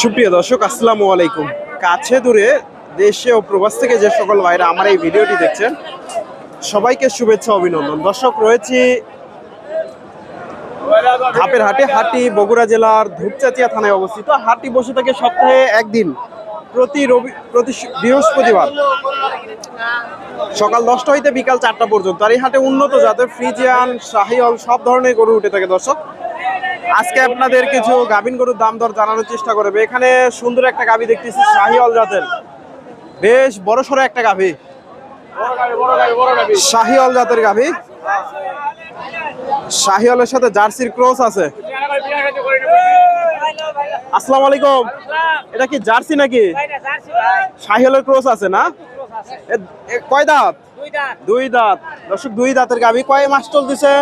সুপ্রিয় দর্শক, আসসালামু আলাইকুম। কাছে দূরে দেশে ও প্রবাস থেকে যে সকল ভাইরা আমার এই ভিডিওটি দেখছেন, সবাইকে শুভেচ্ছা, অভিনন্দন। দর্শক, রয়েছি ধাপের হাটে, হাটি বগুড়া জেলার ধূপচাচিয়া থানায় অবস্থিত। হাটটি বসে থাকে সপ্তাহে একদিন। প্রতি রবি, প্রতি বৃহস্পতিবার। সকাল দশটা হইতে বিকাল চারটা পর্যন্ত। আর এই হাটে উন্নত জাতের ফ্রিজিয়ান শাহিওল সব ধরনের গরু উঠে থাকে দর্শক। আজকে আপনাদের কিছু গাভিন গরুর দাম দর জানানোর চেষ্টা করবে। এখানে সুন্দর একটা গাভি দেখতেছি শাহিওল জাতের। বেশ বড় সড়ো একটা গাভি। শাহিওল জাতের গাভি। শাহিওলের সাথে জার্সির ক্রস আছে। আসসালামু আলাইকুম। এটা কি জার্সি নাকি? শাহিওলের ক্রস আছে না? কয় দাঁত? দুই দাঁত। দর্শক, দুই দাঁতের গাভি। কয় মাস চলতেছে?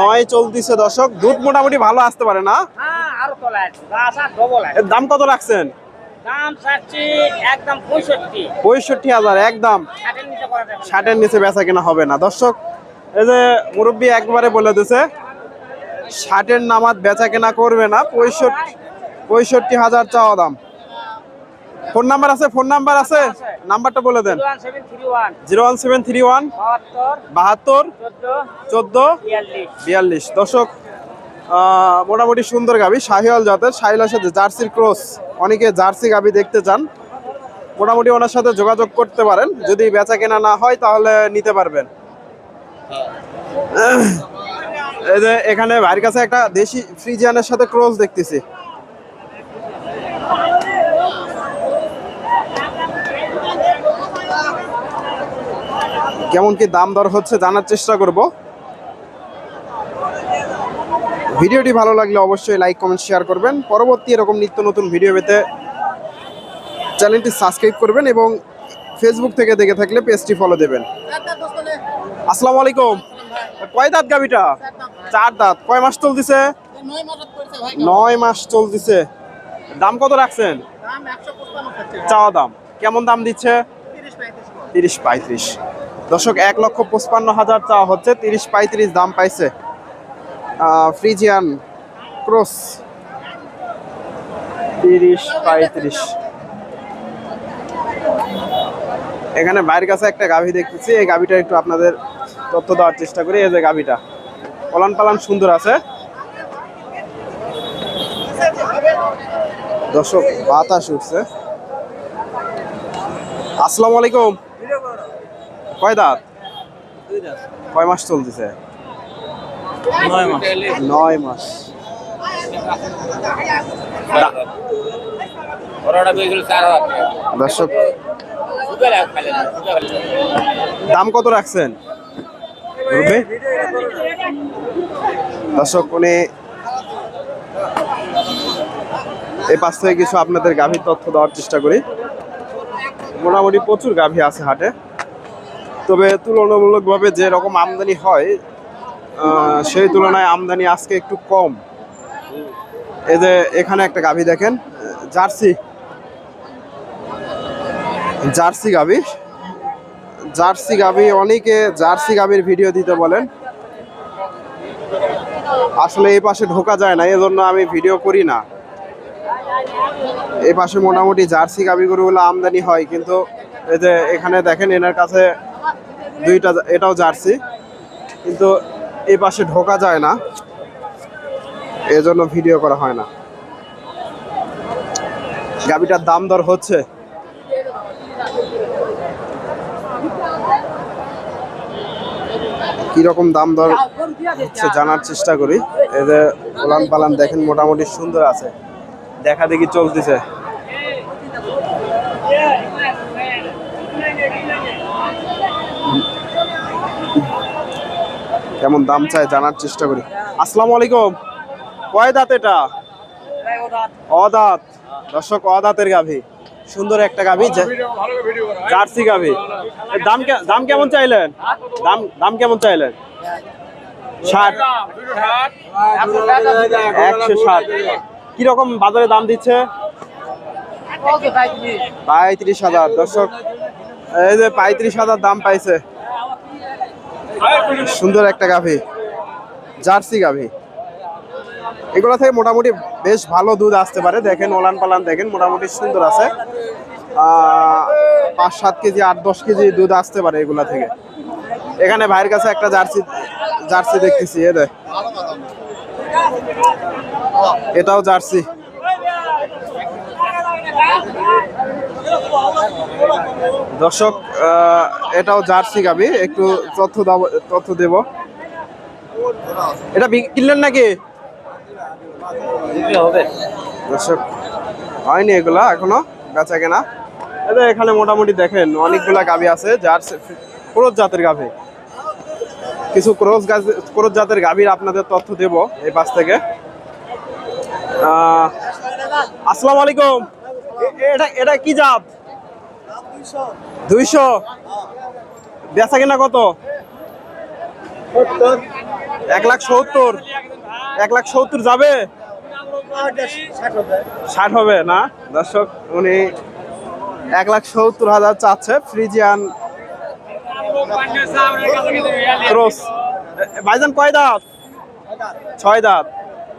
নয় চলতেছে, দর্শক। দুধ মোটামুটি ভালো আসতে পারে না? দাম কত রাখছেন? পঁয়ষট্টি হাজার, একদম। ষাটের নিচে বেচা কেনা হবে না। দর্শক, এই যে মুরব্বী একবারে বলে দিছে ষাটের নামাজ বেচা কেনা করবে না, পঁয়ষট্টি পঁয়ষট্টি হাজার চাওয়া দাম। ফোন নাম্বার আছে, ফোন নাম্বার আছে? নাম্বারটা বলে দেন। Zero one seven three one, বাহাত্তর, চোদ্দ, বিয়াল্লিশ। দর্শক মোটামুটি সুন্দর গাবি, শাহিওয়াল জাতের শাহিলার সাথে জার্সির ক্রস। অনেকে জার্সি গাবি দেখতে চান। মোটামুটি ওনার সাথে যোগাযোগ করতে পারেন। যদি বেচা কেনা না হয়, তাহলে নিতে পারবেন। এই যে এখানে ভাইয়ের কাছে একটা দেশি ফ্রিজিয়ানের সাথে ক্রস দেখতেছি। কেমন কি দাম দর হচ্ছে জানার চেষ্টা করব। ভিডিওটি ভালো লাগলে অবশ্যই লাইক কমেন্ট শেয়ার করবেন। পরবর্তী এরকম নিত্য নতুন ভিডিও পেতে চ্যানেলটি সাবস্ক্রাইব করবেন এবং ফেসবুক থেকে দেখে থাকলে পেজটি ফলো দেবেন। আসসালামু আলাইকুম। কয় দাঁত গাবিটা চার দাঁত। কয় মাস চলতেছে? নয় মাস চলতেছে। দাম কত রাখছেন? চাওয়া দাম। কেমন দাম দিচ্ছে? তিরিশ পঁয়ত্রিশ। দর্শক, এক লক্ষ পঁচপান্ন হাজার চাওয়া হচ্ছে, তিরিশ পঁয়ত্রিশ দাম পাইছে ফ্রিজিয়ান ক্রস। তিরিশ পঁয়ত্রিশ। এখানে বাইরের কাছে একটা গাভী দেখতেছি, এই গাভীটা একটু আপনাদের তথ্য দেওয়ার চেষ্টা করি এই যে গাভীটা। পলান পালান সুন্দর আছে। দর্শক বাতাস উঠছে। আসসালামু আলাইকুম। কয় দাঁত? কয় মাস চলতেছে? নয় মাস। দর্শক দাম কত রাখছেন? রুবে দর্শক, উনি এই পাশ থেকে কিছু আপনাদের গাভীর তথ্য দেওয়ার চেষ্টা করি। মোটামুটি প্রচুর গাভী আছে হাটে। তবে তুলনামূলকভাবে যে রকম আমদানি হয় সেই তুলনায় আমদানি আজকে একটু কম। এই যে এখানে একটা গাভী দেখেন, জার্সি। জার্সি গাভী। জার্সি গাভী, অনেকে জার্সি গাভীর ভিডিও দিতে বলেন। আসলে এই পাশে ঢোকা যায় না, এজন্য আমি ভিডিও করি না। এই পাশে মোটামুটি জার্সি গাভীগুলো আমদানি হয়, কিন্তু এই যে এখানে দেখেন এনার কাছে দুইটা, এটাও জার্সি, কিন্তু এই পাশে ঢোকা যায় না। এজন্য ভিডিও করা হয় না। গাভীটার দাম দর হচ্ছে। কীরকম দাম দর হচ্ছে জানার চেষ্টা করি। এদের যে ওলান পালান দেখেন মোটামুটি সুন্দর আছে। দেখা দেখি চলতেছে। কেমন দাম চায় জানার চেষ্টা করি। আসসালামু আলাইকুম। কয় দাঁত এটা? অদাঁত দর্শক অদাঁতের গাভী। সুন্দর একটা গাভী জার্সি গাভী। দাম দাম কেমন চাইলেন? দাম দাম কেমন চাইলেন? ষাট। একশো ষাট। কীরকম বাজারে দাম দিচ্ছে? পঁয়ত্রিশ হাজার। দর্শক, এই যে পঁয়ত্রিশ হাজার দাম পাইছে। সুন্দর একটা গাভী, জার্সি গাভী। এগুলো থেকে মোটামুটি বেশ ভালো দুধ আসতে পারে। দেখেন, ওলান পালান দেখেন, মোটামুটি সুন্দর আছে। পাঁচ সাত কেজি আট দশ কেজি দুধ আসতে পারে এগুলা থেকে। এখানে ভাইয়ের কাছে একটা জার্সি জার্সি দেখতেছি এ এটাও জার্সি। দর্শক এটাও জার্সি গাবি একটু তথ্য দাও তথ্য দেব। এটা কিনলেন নাকি? দর্শক হয়নি এগুলা এখনও বেচা কেনা। এই এখানে মোটামুটি দেখেন, অনেকগুলা গাভী আছে, যার ক্রোজ জাতের গাভী। কিছু ক্রোজ গাছ ক্রোজ জাতের গাভীর আপনাদের তথ্য দেব এই পাশ থেকে। আসসালামু আলাইকুম। এটা এটা কি জাত? দুইশো। বেচা কেনা কত? এক লাখ সত্তর। এক লাখ সত্তর যাবে? ষাট হবে না? দর্শক, উনি এক লাখ সত্তর হাজার চাচ্ছে ফ্রিজিয়ান ক্রস। ভাইজান কয় দাঁত? ছয় দাঁত।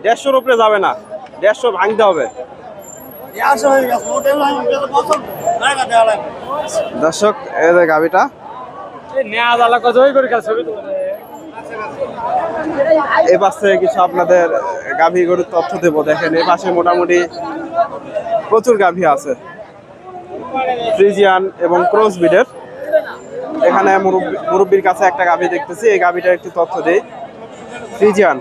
দেড়শোর উপরে যাবে না। দেড়শো ভাঙতে হবে। দর্শক যে গাবিটা। এই পাশে কিছু আপনাদের গাভী গরুর তথ্য দেবো। দেখেন, এই পাশে মোটামুটি প্রচুর গাভী আছে। ফ্রিজিয়ান এবং ক্রস বিডের। এখানে মুরব্বি- মুরব্বির কাছে একটা গাভী দেখতেছি, এই গাভীটার একটু তথ্য দেই। ফ্রিজিয়ান।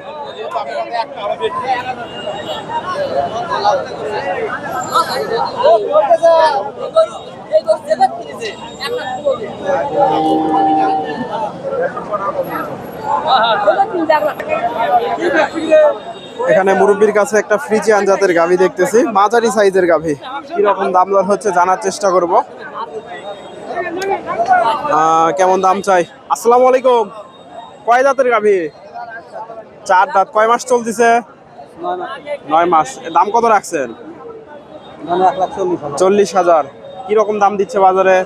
এখানে মুরব্বীর কাছে একটা ফ্রিজিয়ান জাতের গাভী দেখতেছি। মাঝারি সাইজের গাভী। কীরকম দাম দর হচ্ছে জানার চেষ্টা করব। কেমন দাম চাই? আসসালামু আলাইকুম। কয় জাতের গাভী? চার দাঁত। কয় মাস চলতেছে? নয় মাস। দাম কত রাখছেন? চল্লিশ হাজার। কীরকম দাম দিচ্ছে বাজারে?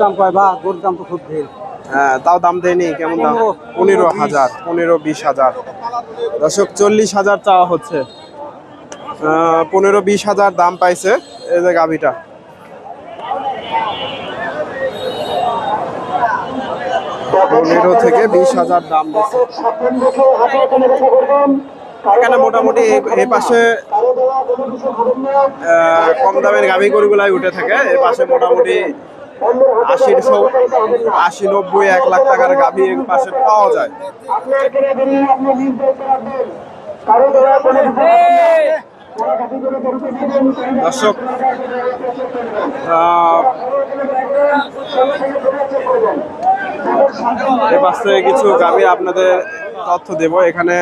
দাম কয় বা? গোর দাম তো খুব ভিড়। তাও দাম দেয়নি কেমন দাম? পনেরো। হাজার পনেরো বিশ হাজার। দর্শক চল্লিশ হাজার চাওয়া হচ্ছে। পনেরো বিশ হাজার দাম পাইছে এই যে গাভিটা। পনেরো থেকে বিশ হাজার দাম এখানে মোটামুটি এই- পাশে কম দামের গাভি গরুগুলাই উঠে থাকে। এই পাশে মোটামুটি সব আশি নব্বই এক লাখ টাকার গাভি এই পাশে পাওয়া যায়। দর্শক আহ, এ পাশ থেকে কিছু গাভি আপনাদের তথ্য দেব। এখানে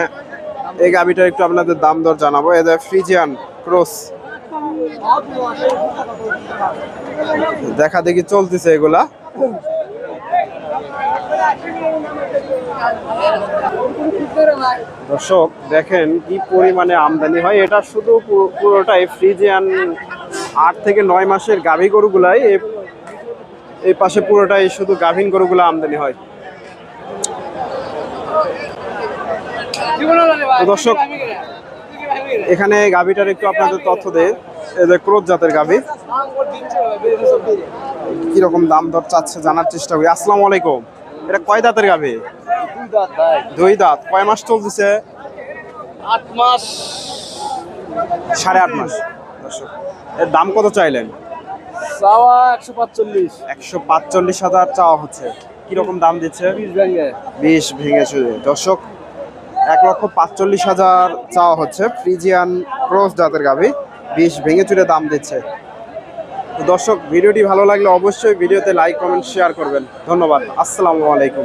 এই গাভিটার একটু আপনাদের দাম দর জানাব। এদের ফ্রিজিয়ান ক্রস দেখা দেখি চলতেছে এগুলা। দর্শক, দেখেন কি পরিমাণে আমদানি হয়। এটা শুধু পুরো- পুরোটাই ফ্রিজিয়ান আট থেকে নয় মাসের গাভী গরুগুলাই এই পাশে পুরোটাই শুধু গাভীন গরুগুলো আমদানি হয়। দর্শক এখানে গাভীটার একটু আপনাদের তথ্য দেয় এই যে ক্রোধ জাতের গাভী। কীরকম দাম দর চাচ্ছে জানার চেষ্টা করি। আসসালামু আলাইকুম। এটা কয় দাঁতের গাভী? দুই দাঁত কয় মাস চলতেছে? আট মাস সাড়ে আট মাস। দর্শক এর দাম কত চাইলেন? চাওয়া একশো পাঁচচল্লিশ। একশো পাঁচচল্লিশ হাজার চাওয়া হচ্ছে। কীরকম দাম দিচ্ছে? বিশ ভেঙে। বিশ ভেঙেছে দর্শক এক লক্ষ পাঁচচল্লিশ হাজার চাওয়া হচ্ছে। ফ্রিজিয়ান ক্রস জাতের গাভী বিশ ভেঙে চুরে দাম দিচ্ছে। দর্শক, ভিডিওটি ভালো লাগলে অবশ্যই ভিডিওতে লাইক, কমেন্ট, শেয়ার করবেন। ধন্যবাদ। আসসালামু আলাইকুম।